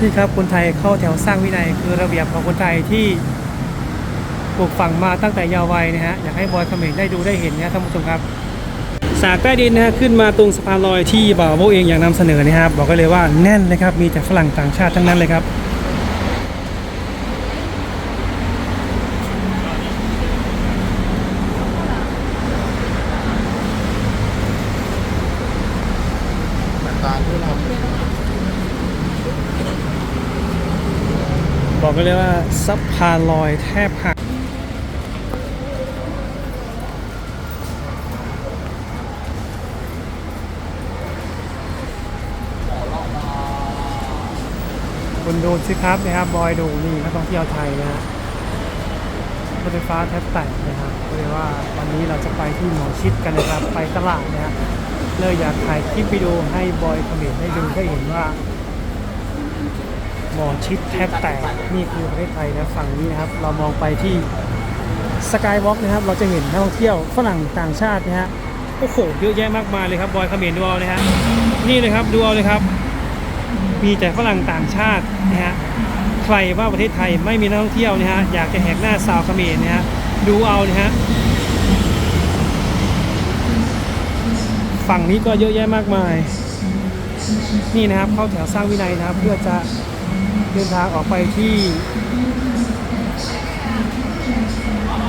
นี่ครับคนไทยเข้าแถวสร้างวินัยคือระเบียบของคนไทยที่ปลูกฝังมาตั้งแต่ยาววัยนะฮะอยากให้บอยเขมรได้ดูได้เห็นนะท่านผู้ชมครับ สากใต้ดินนะฮะขึ้นมาตรงสะพานลอยที่บ่าวโบเองอยากนำเสนอนะครับบอกก็เลยว่าแน่นเลยครับมีแต่ฝรั่งต่างชาติทั้งนั้นเลยครับ ตามที่เรา บอกกันเลยว่าสะพานลอยแทบหักคุณดูสิครับนะครับบอยดูนี่นักท่องเที่ยวไทยนะฮะรถไฟฟ้าแทบแตกนะครับก็เลยว่าวันนี้เราจะไปที่หมอชิดกันนะครับไปตลาดนะฮะเลยอยากถ่ายคลิปวิดีโอให้บอยคอมเขมรได้ดูได้เห็นว่า หมอชิดแทบแตกนี่คือประเทศไทยนะฝั่งนี้นะครับ เรามองไปที่สกายวอล์กนะครับ เราจะเห็นนักท่องเที่ยวฝรั่งต่างชาตินะฮะโอ้โหเยอะแยะมากมายเลยครับบอยเขมรดูเอาเลยฮะนี่เลยครับดูเอาเลยครับ มีแต่ฝรั่งต่างชาตินะฮะใครว่าประเทศไทยไม่มีนักท่องเที่ยวนะฮะอยากจะแหกหน้าสาวเขมรนะฮะดูเอาเลยฮะฝั่งนี้ก็เยอะแยะมากมาย นี่นะครับเข้าแถวสร้างวินัยนะครับ เพื่อจะ เดินทางออกไปที่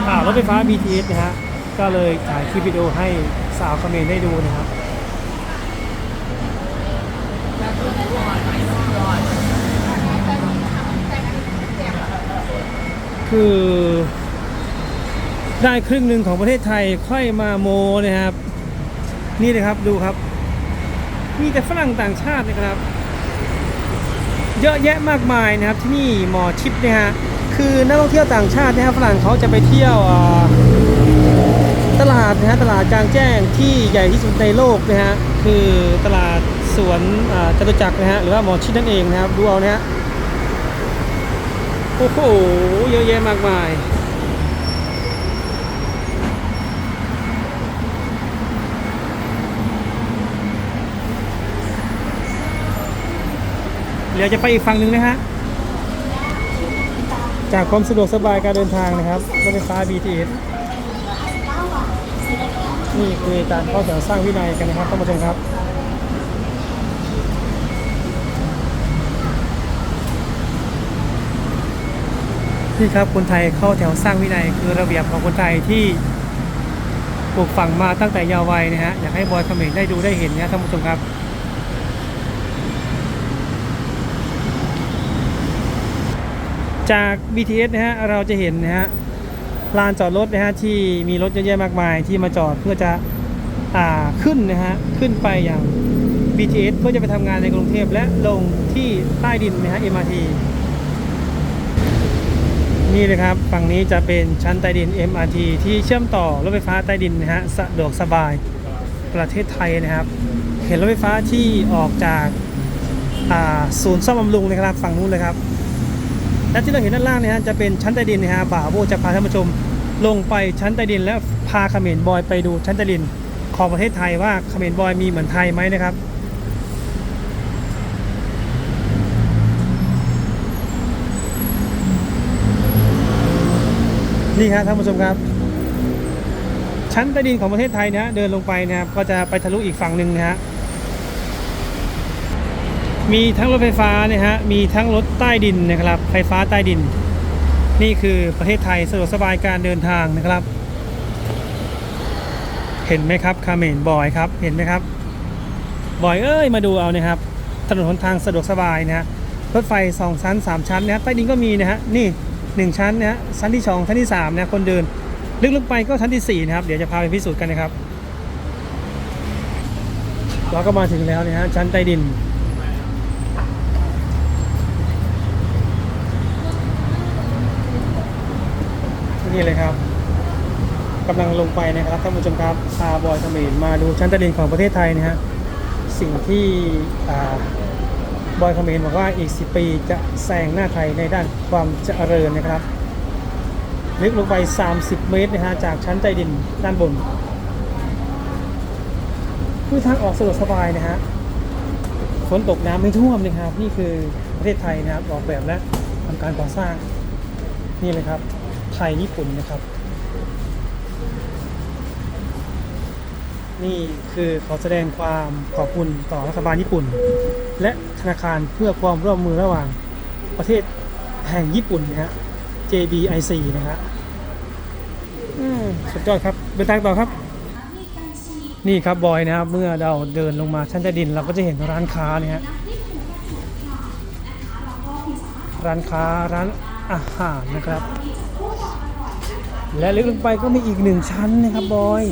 อ่ารถไฟฟ้า BTS นะฮะ ก็เลยถ่ายคลิปวิดีโอให้สาวเขมรได้ดูนะครับคือได้ครึ่งหนึ่งของประเทศไทยค่อยมาโมนะครับ นี่เลยครับดูครับ มีแต่ฝรั่งต่างชาตินะครับ เยอะแยะมากมายนะครับที่นี่หมอชิปนะฮะคือนักท่องเที่ยวต่างชาตินะฮะฝรั่งเขาจะไปเที่ยวตลาดนะฮะตลาดกลางแจ้งที่ใหญ่ที่สุดในโลกนะฮะคือตลาดสวนจตุจักรนะฮะหรือว่าหมอชิดนั่นเองนะครับดูเอานะฮะโอ้โหเยอะแยะมากมาย เดี๋ยวจะไปอีกฝั่งหนึ่งนะฮะ จากความสะดวกสบายการเดินทางนะครับรถไฟฟ้า BTS นี่คือการเข้าแถวสร้างวินัยกันนะครับท่านผู้ชมครับนี่ครับคนไทยเข้าแถวสร้างวินัยคือระเบียบของคนไทยที่ปลูกฝังมาตั้งแต่ยาววัยนะฮะอยากให้บอยเขมรได้ดูได้เห็นนะท่านผู้ชมครับ จาก BTS นะฮะเราจะเห็นนะฮะลานจอดรถนะฮะที่มีรถเยอะแยะมากมายที่มาจอดเพื่อจะอ่าขึ้นนะฮะขึ้นไปอย่าง BTS เพื่อจะไปทำงานในกรุงเทพและลงที่ใต้ดินนะฮะ MRT นี่เลยครับฝั่งนี้จะเป็นชั้นใต้ดิน MRT ที่เชื่อมต่อรถไฟฟ้าใต้ดินนะฮะสะดวกสบายประเทศไทยนะครับ เห็นรถไฟฟ้าที่ออกจากศูนย์ซ่อมบำรุงนะครับฝั่งนู้นเลยครับ และที่เราเห็นด้านล่างเนี่ยฮะจะเป็นชั้นใต้ดินนะฮะบ่าวโบจะพาท่านผู้ชมลงไปชั้นใต้ดิน แล้วพาเขมรบอยไปดูชั้นใต้ดินของประเทศไทยว่าเขมรบอยมีเหมือนไทยไหมนะครับนี่ครับท่านผู้ชมครับ ชั้นใต้ดินของประเทศไทยนะฮะเดินลงไปนะครับก็จะไปทะลุอีกฝั่งหนึ่งนะฮะ มีทั้งรถไฟฟ้านะฮะ มีทั้งรถใต้ดินนะครับ ไฟฟ้าใต้ดิน นี่คือประเทศไทยสะดวกสบายการเดินทางนะครับ เห็นไหมครับคาเมนบอยครับ เห็นไหมครับ บอยเอ้ยมาดูเอานะครับ ถนนหนทางสะดวกสบายนะฮะ รถไฟสองชั้นสามชั้นนะฮะ ใต้ดินก็มีนะฮะ นี่หนึ่งชั้นนะฮะ ชั้นที่สองชั้นที่สามนะคนเดิน ลึกลงไปก็ชั้นที่สี่นะครับ เดี๋ยวจะพาไปพิสูจน์กันนะครับ เราก็มาถึงแล้วนะฮะ ชั้นใต้ดิน นี่เลยครับกำลังลงไปนะครับท่านผู้ชมครับพาบอยเขมรมาดูชั้นใต้ดินของประเทศไทยนะฮะสิ่งที่อ่าบอยเขมรบอกว่าอีก 10 ปีจะแซงหน้าไทยในด้านความเจริญนะครับลึกลงไป 30 เมตรนะฮะจากชั้นใต้ดินด้านบน คือทางออกสะดวกสบายนะฮะฝนตกน้ำไม่ท่วมนะครับ นี่คือประเทศไทยนะครับออกแบบและทำการก่อสร้างนี่เลยครับ ไทยญี่ปุ่นนะครับ นี่คือขอแสดงความขอบคุณต่อรัฐบาลญี่ปุ่น และธนาคารเพื่อความร่วมมือระหว่างประเทศแห่งญี่ปุ่นนะฮะ JBIC นะฮะอืมสุดยอดครับเดินทางต่อครับ นี่ครับบอยนะครับเมื่อเราเดินลงมาชั้นใต้ดิน เราก็จะเห็นร้านค้าเนี่ยฮะร้านค้าร้านอาหารนะครับ และลึกลงไปก็มีอีกหนึ่งชั้นนะครับบอย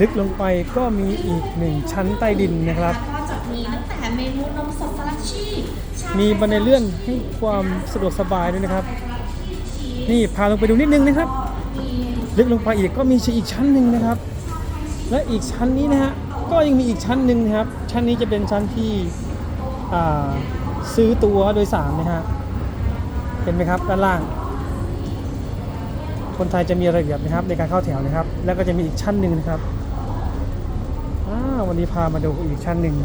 ลึกลงไปก็มีอีกหนึ่งชั้นใต้ดินนะครับ ก็จะมีตั้งแต่เมนูนมสดสลัดชีสมีบันไดเลื่อนให้ความสะดวกสบายด้วยนะครับ นี่พาลงไปดูนิดนึงนะครับ ลึกลงไปอีกก็มีอีกชั้นหนึ่งนะครับ และอีกชั้นนี้นะฮะก็ยังมีอีกชั้นหนึ่งนะครับ ชั้นนี้จะเป็นชั้นที่ซื้อตั๋วโดยสารนะฮะ เห็นไหมครับด้านล่าง คนไทยจะมีระเบียบนะครับ ในการเข้าแถวนะครับ แล้วก็จะมีอีกชั้นหนึ่งนะครับวันนี้พามาดูอีกชั้นหนึ่ง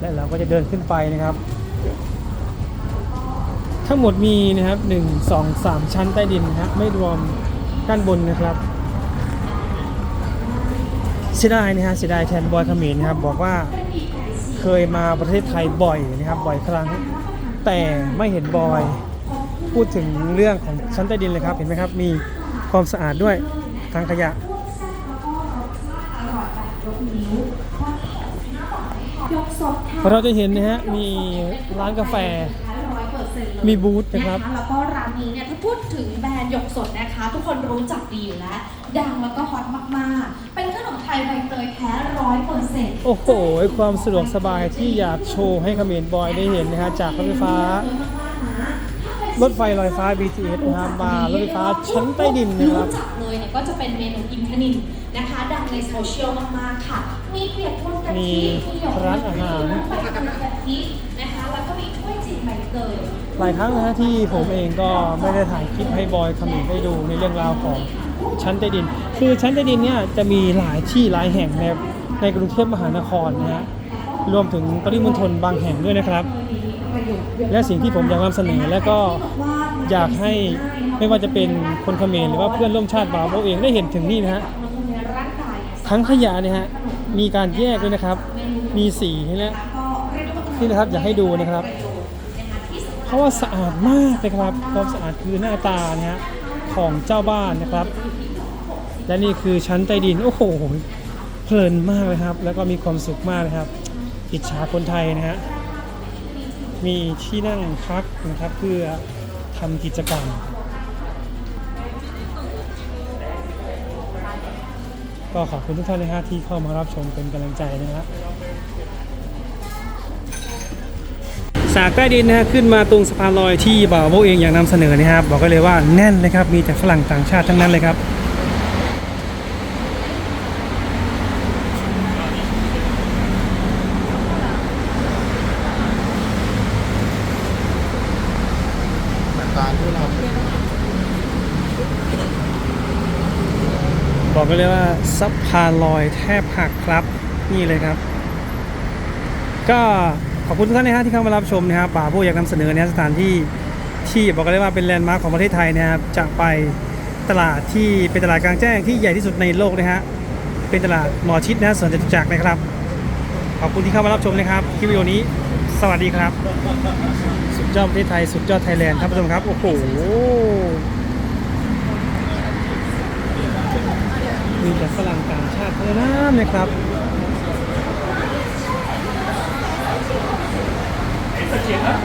และเราก็จะเดินขึ้นไปนะครับ ทั้งหมดมีนะครับ1 2 3ชั้นใต้ดินนะครับไม่รวมด้านบนนะครับเสียดายนะฮะเสียดายแทนบอยขมรนะครับ บอกว่าเคยมาประเทศไทยบ่อยนะครับ บ่อยครั้ง แต่ไม่เห็นบอย พูดถึงเรื่องของชั้นใต้ดินเลยครับเห็นไหมครับ มีความสะอาดด้วยทางขยะเราจะเห็นนะฮะมีร้านกาแฟมีบูธนะครับแล้วก็ พูดถึงแบรนด์หยกสดนะคะ ทุกคนรู้จักดีอยู่แล้ว ดังแล้วก็ฮอตมากๆ เป็นขนมไทยใบเตยแท้ร้อยเปอร์เซ็นต์โอ้โห ความสะดวกสบายที่อยากโชว์ให้เขมรบอยได้เห็นนะฮะจากรถไฟฟ้า รถไฟลอยฟ้า BTS นะครับมารถไฟฟ้าชั้นใต้ดินนะครับรู้จักเลยเนี่ยก็จะเป็นเมนูอินทนินนะคะดังในโซเชียลมากๆค่ะ มีเปียกปูนกะมีทิมีหยกร้านอาหารใบเตยกะทินะคะแล้วก็มีถ้วยจีนใบเตย หลายครั้งนะฮะที่ผมเองก็ไม่ได้ถ่ายคลิปให้บอยเขมรได้ดูในเรื่องราวของชั้นใต้ดิน คือชั้นใต้ดินเนี่ยจะมีหลายที่หลายแห่งในในกรุงเทพมหานครนะฮะรวมถึงปริมณฑลบางแห่งด้วยนะครับ และสิ่งที่ผมอยากนำเสนอและก็อยากให้ไม่ว่าจะเป็นคนเขมรหรือว่าเพื่อนร่วมชาติบาโบเองได้เห็นถึงนี่นะฮะทั้งขยะเนี่ยฮะมีการแยกด้วยนะครับ มีสีและนี่นะครับอยากให้ดูนะครับ ราะว่าสะอาดมากเลยครับความสะอาดคือหน้าตาเนี่ยฮะของเจ้าบ้านนะครับ และนี่คือชั้นใต้ดินโอ้โหเพลินมากเลยครับ แล้วก็มีความสุขมากเลยครับ อิจฉาคนไทยนะฮะมีที่นั่งพักนะครับเพื่อทำกิจกรรมก็ขอบคุณทุกท่านนะฮะที่เข้ามารับชมเป็นกำลังใจนะฮะ สากใต้ดินนะฮะขึ้นมาตรงสะพานลอยที่บ่าวโบเองอยากนำเสนอนะครับบอกกันเลยว่าแน่นเลยครับมีแต่ฝรั่งต่างชาติทั้งนั้นเลยครับบอกกันเลยว่าสะพานลอยแทบหักครับนี่เลยครับ ก็ ขอบคุณทุกท่านนะฮะที่เข้ามารับชมนะครับป่าผู้อยากนำเสนอเนี่ยสถานที่ที่บอกกันเลยว่าเป็นแลนด์มาร์คของประเทศไทยนะครับจะไปตลาดที่เป็นตลาดกลางแจ้งที่ใหญ่ที่สุดในโลกนะฮะเป็นตลาดหมอชิดนะฮะสวนจตุจักรนะครับ ขอบคุณที่เข้ามารับชมนะครับคลิปวิดีโอนี้สวัสดีครับ สุดยอดประเทศไทยสุดยอดไทยแลนด์ท่านผู้ชมครับโอ้โหมีแต่ฝรั่งต่างชาติเท่านั้นนะครับ เสียงนะ